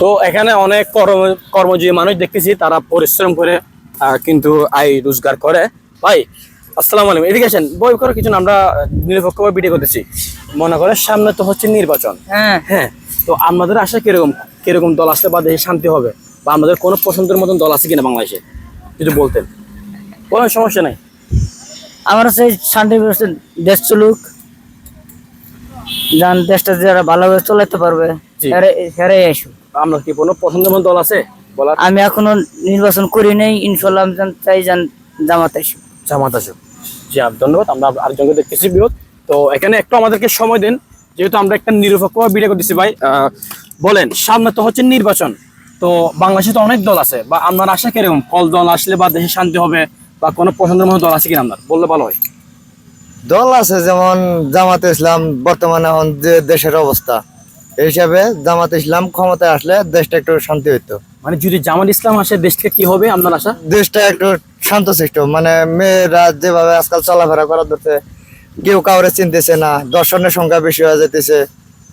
তো এখানে অনেক কর্ম কর্মজীবী মানুষ দেখতেছি তারা পরিশ্রম করে কিন্তু আয় রোজগার করে। ভাই আসসালামু আলাইকুম। এদিকে আসেন বই করে কিছু না, আমরা নিরপেক্ষভাবে ভিডিও করতেছি। মনে করে সামনে তো হচ্ছে নির্বাচন। হ্যাঁ। হ্যাঁ তো আমাদের আশা কীরকম? কীরকম দল আসলে বা দেশে শান্তি হবে? বা আমাদের কোনো পছন্দের মতন দল আছে কিনা বাংলাদেশে? যদি বলতেন। কোনো সমস্যা নাই। আমার সেই শান্তি দেশ চলুক। যান দেশটা যারা ভালোভাবে চলাতে পারবে। হেরে আসুক আমরা কি কোনো পছন্দের মতন দল আছে? বলার আমি এখনও নির্বাচন করি নাই ইনশাল্লাহ আমি চাই যান জামাত জি ধন্যবাদ। আমরা আরেকজনকে দেখতেছি বিরোধ। তো এখানে একটু আমাদেরকে সময় দিন যেহেতু আমরা একটা নিরপেক্ষ ভিডিও করতেছি ভাই বলেন সামনে তো হচ্ছে নির্বাচন। তো বাংলাদেশে তো অনেক দল আছে বা আপনার আশা কীরকম? কল দল আসলে বা দেশে শান্তি হবে বা কোনো পছন্দের মতো দল আছে কিনা আপনার? বললে ভালো হয়। দল আছে যেমন জামাত ইসলাম বর্তমানে এখন যে দেশের অবস্থা। এই হিসাবে জামাত ইসলাম ক্ষমতায় আসলে দেশটা একটু শান্তি হইতো। মানে যদি জামাত ইসলাম আসে দেশ থেকে কি হবে আপনার আশা? দেশটা একটু শান্ত শান্তশিষ্ট মানে মেয়েরা যেভাবে আজকাল চলাফেরা করা ধরছে কেউ কাউরে চিনতেছে না দর্শনের সংখ্যা বেশি হয়ে যেতেছে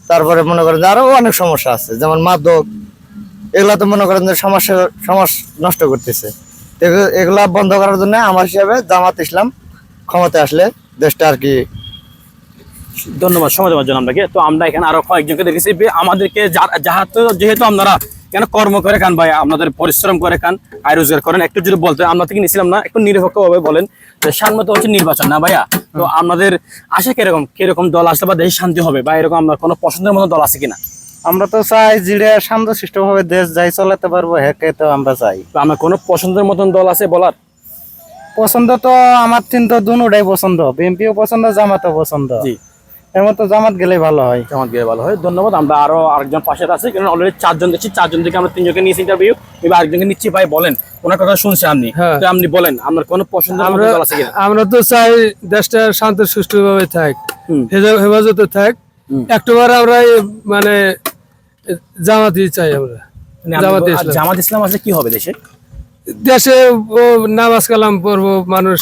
তারপরে মনে করেন যে আরও অনেক সমস্যা আছে যেমন মাদক। এগুলা তো মনে করেন যে সমস্যা সমাজ নষ্ট করতেছে। এগু- এগুলা বন্ধ করার জন্য আমার হিসাবে জামাত ইসলাম ক্ষমতায় আসলে দেশটা আর কি ধন্যবাদ সময় দেওয়ার জন্য আপনাকে। তো আমরা এখানে আরও কয়েকজনকে দেখেছি আমাদেরকে যাহাতে যেহেতু আপনারা কেন কর্ম করে খান ভাই আপনাদের পরিশ্রম করে খান আয় রোজগার করেন একটু যদি বলতে আমরা থেকে নিছিলাম না একটু নিরপেক্ষ ভাবে বলেন যে সামনে তো হচ্ছে নির্বাচন না ভাইয়া? তো আপনাদের আশা কীরকম? কীরকম দল আসলে বা দেশে শান্তি হবে বা এরকম আপনার কোনো পছন্দের মতো দল আছে কিনা? আমরা তো চাই জিড়ে শান্তশিষ্ট ভাবে দেশ যাই চালাতে পারব হেকে তো আমরা চাই। তো আমার কোনো পছন্দের মতন দল আছে বলার? পছন্দ তো আমার তিন তো দুটাই পছন্দ। বিএনপিও পছন্দ জামাতও পছন্দ। জি। এর মতো জামাত গেলেই ভালো হয়। জামাত গেলে ভালো হয়। ধন্যবাদ। আমরা আরও আরেকজন পাশে আছে। কারণ অলরেডি চারজন দেখছি চারজন থেকে আমরা তিনজনকে নিয়েছি ইন্টারভিউ এবার আরেকজনকে নিচ্ছি ভাই বলেন। ওনার কথা শুনছি আপনি। হ্যাঁ। তো আপনি বলেন আপনার কোনো পছন্দের মতো আমরা আমরা তো চাই দেশটা শান্ত সুষ্ঠুভাবে থাক হেফাজতে থাক। একটাবার আমরা মানে জামাতি চাই আমরা। মানে জামাতে ইসলাম। জামাত ইসলাম আছে কি হবে দেশে? দেশে ও নামাজ কালাম পড়ব মানুষ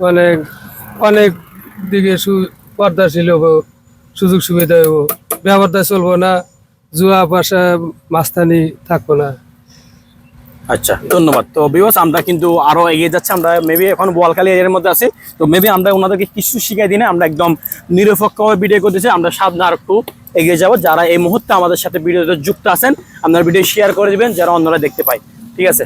মানে অনেক দিকে সু- পর্দাশীল হব, সুযোগ সুবিধা হব। ব্যবহারটা চলবো না, জুয়া, পাশা, মাস্তানি থাকব না। আচ্ছা ধন্যবাদ। তো বিবাস আমরা কিন্তু আরও এগিয়ে যাচ্ছে, আমরা মেবি এখন বোয়ালখালী এরিয়ার মধ্যে আছি। তো মেবি আমরা ওনাদেরকে কিছু শিখাই দিই না, আমরা একদম নিরপেক্ষভাবে ভিডিও করতেছি আমরা সামনে আর একটু এগিয়ে যাব। যারা এই মুহূর্তে আমাদের সাথে ভিডিওতে যুক্ত আছেন, আপনার ভিডিও শেয়ার করে দিবেন, যারা অন্যরা দেখতে পায়। ঠিক আছে?